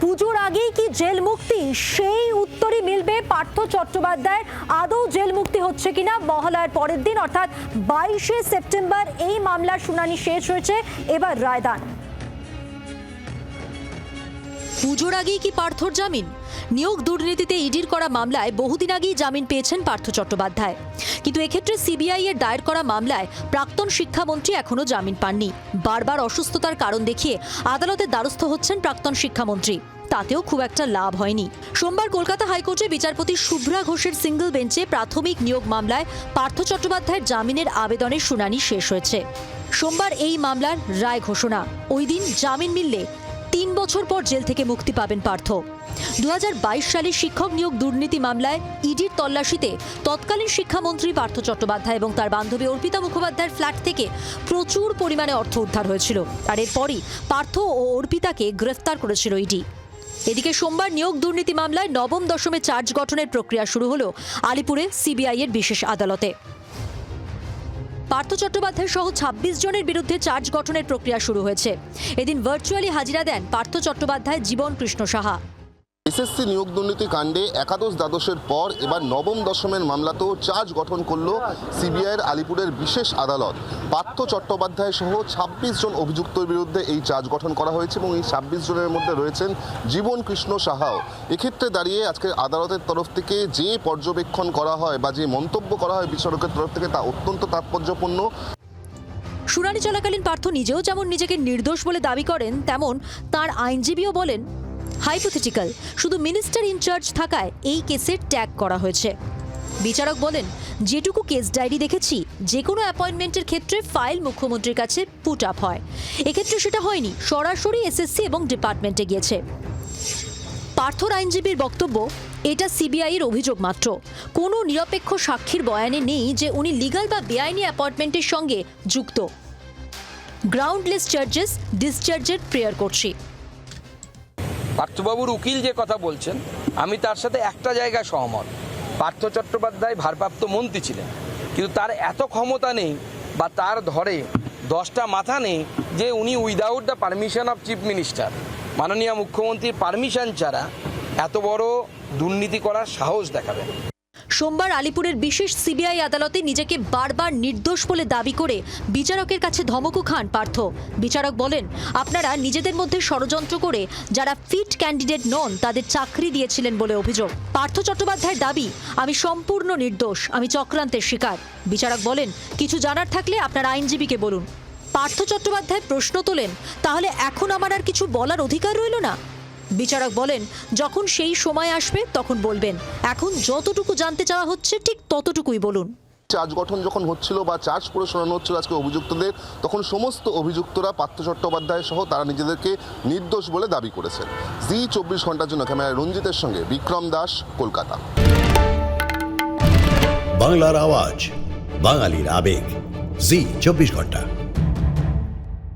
পুজোর আগেই কি জেল মুক্তি? সেই উত্তরই মিলবে পার্থ চট্টোপাধ্যায়ের। আদৌ জেল মুক্তি হচ্ছে কিনা? মহালয়ার পরের দিন, অর্থাৎ বাইশে সেপ্টেম্বর, এই মামলার শুনানি শেষ হয়েছে। এবার রায়দান। পুজোর আগেই কি পার্থর জামিন? নিয়োগ দুর্নীতিতে ইডির করা মামলায় বহুদিন আগেই জামিন পেয়েছেন পার্থ চট্টোপাধ্যায়। কিন্তু এক্ষেত্রে সিবিআই এর দায়ের করা মামলায় প্রাক্তন শিক্ষামন্ত্রী এখনও জামিন পাননি। বারবার অসুস্থতার কারণ দেখিয়ে আদালতের দ্বারস্থ হচ্ছেন প্রাক্তন শিক্ষামন্ত্রী। তাতেও খুব একটা লাভ হয়নি। সোমবার কলকাতা হাইকোর্টে বিচারপতি শুভ্রা ঘোষের সিঙ্গল বেঞ্চে প্রাথমিক নিয়োগ মামলায় পার্থ চট্টোপাধ্যায়ের জামিনের আবেদনের শুনানি শেষ হয়েছে। সোমবার এই মামলার রায় ঘোষণা। ওই দিন জামিন মিললে তিন বছর পর জেল থেকে মুক্তি পাবেন পার্থ। দু হাজার বাইশ সালে শিক্ষক নিয়োগ দুর্নীতি মামলায় ইডির তল্লাশিতে তৎকালীন শিক্ষামন্ত্রী পার্থ চট্টোপাধ্যায় এবং তার বান্ধবী অর্পিতা মুখোপাধ্যায়ের ফ্ল্যাট থেকে প্রচুর পরিমাণে অর্থ উদ্ধার হয়েছিল আর এরপরই পার্থ ও অর্পিতাকে গ্রেফতার করেছিল ইডি। এদিকে সোমবার নিয়োগ দুর্নীতি মামলায় নবম দশমে চার্জ গঠনের প্রক্রিয়া শুরু হলো আলিপুরে সিবিআই এর বিশেষ আদালতে। পার্থ চট্টোপাধ্যায় সহ ছাব্বিশ জনের বিরুদ্ধে চার্জ গঠনের প্রক্রিয়া শুরু হয়েছে। এদিন ভার্চুয়ালি হাজিরা দেন পার্থ চট্টোপাধ্যায়, জীবন কৃষ্ণ সাহা। এসএসসি নিয়োগ দুর্নীতি কাণ্ডে একাদশ দ্বাদশের পর এবার নবম দশমের মামলাতেও চার্জ গঠন করল সিবিআইয়ের আলিপুরের বিশেষ আদালত। পার্থ চট্টোপাধ্যায় সহ ছাব্বিশ জন অভিযুক্তের বিরুদ্ধে এই চার্জ গঠন করা হয়েছে এবং এই ছাব্বিশ জনের মধ্যে রয়েছেন জীবন কৃষ্ণ সাহাও। এক্ষেত্রে দাঁড়িয়ে আজকে আদালতের তরফ থেকে যে পর্যবেক্ষণ করা হয় বা যে মন্তব্য করা হয় বিচারকের তরফ থেকে তা অত্যন্ত তাৎপর্যপূর্ণ। শুনানি চলাকালীন পার্থ নিজেও যেমন নিজেকে নির্দোষ বলে দাবি করেন, তেমন তার আইনজীবীও বলেন হাইপোথেটিক্যাল শুধু মিনিস্টার ইনচার্জ থাকায় এই কেসের ট্যাগ করা হয়েছে। বিচারক বলেন, যেটুকু কেস ডায়েরি দেখেছি যে কোনো অ্যাপয়েন্টমেন্টের ক্ষেত্রে ফাইল মুখ্যমন্ত্রীর কাছে পুট আপ হয়। এক্ষেত্রে সেটা হয়নি, সরাসরি এসএসসি এবং ডিপার্টমেন্টে গিয়েছে। পার্থর আইনজীবীর বক্তব্য, এটা সিবিআই এর অভিযোগ মাত্র। কোনো নিরপেক্ষ সাক্ষীর বয়ানে নেই যে উনি লিগাল বা বেআইনি অ্যাপয়েন্টমেন্টের সঙ্গে যুক্ত। গ্রাউন্ডলেস চার্জেস ডিসচার্জের প্রেয়ার করছি। পার্থবাবুর উকিল যে কথা বলছেন, আমি তার সাথে একটা জায়গায় সহমত। পার্থ চট্টোপাধ্যায় ভারপ্রাপ্ত মন্ত্রী ছিলেন, কিন্তু তার এত ক্ষমতা নেই বা তার ধরে দশটা মাথা নেই যে উনি without the permission of chief minister মাননীয় মুখ্যমন্ত্রীর পারমিশন ছাড়া এত বড় দুর্নীতি করার সাহস দেখাবেন। সোমবার আলিপুরের বিশেষ সিবিআই আদালতে নিজেকে বারবার নির্দোষ বলে দাবি করে বিচারকের কাছে ধমকও খান পার্থ। বিচারক বলেন, আপনারা নিজেদের মধ্যে ষড়যন্ত্র করে যারা ফিট ক্যান্ডিডেট নন তাদের চাকরি দিয়েছিলেন বলে অভিযোগ। পার্থ চট্টোপাধ্যায়ের দাবি, আমি সম্পূর্ণ নির্দোষ, আমি চক্রান্তের শিকার। বিচারক বলেন, কিছু জানার থাকলে আপনার আইনজীবীকে বলুন। পার্থ চট্টোপাধ্যায় প্রশ্ন তোলেন, তাহলে এখন আমার আর কিছু বলার অধিকার রইল না? বিচারক বলেন যখন সেই সময় আসবে তখন বলবেন। এখন যতটুকু জানতে চাওয়া হচ্ছে ঠিক ততটুকুই বলুন। চার্জ গঠন যখন হচ্ছিল বা চার্জ করে শোনানো হচ্ছিল আজকে অভিযুক্তদের তখন সমস্ত অভিযুক্তরা পার্থ চট্টোপাধ্যায় সহ তারা নিজেদেরকে নির্দোষ বলে দাবি করেছেন। জি চব্বিশ ঘণ্টার জন্য ক্যামেরায় রঞ্জিতের সঙ্গে বিক্রম দাস কলকাতা। বাংলার আওয়াজ বাঙালির আবেগ। জি চব্বিশ ঘণ্টা।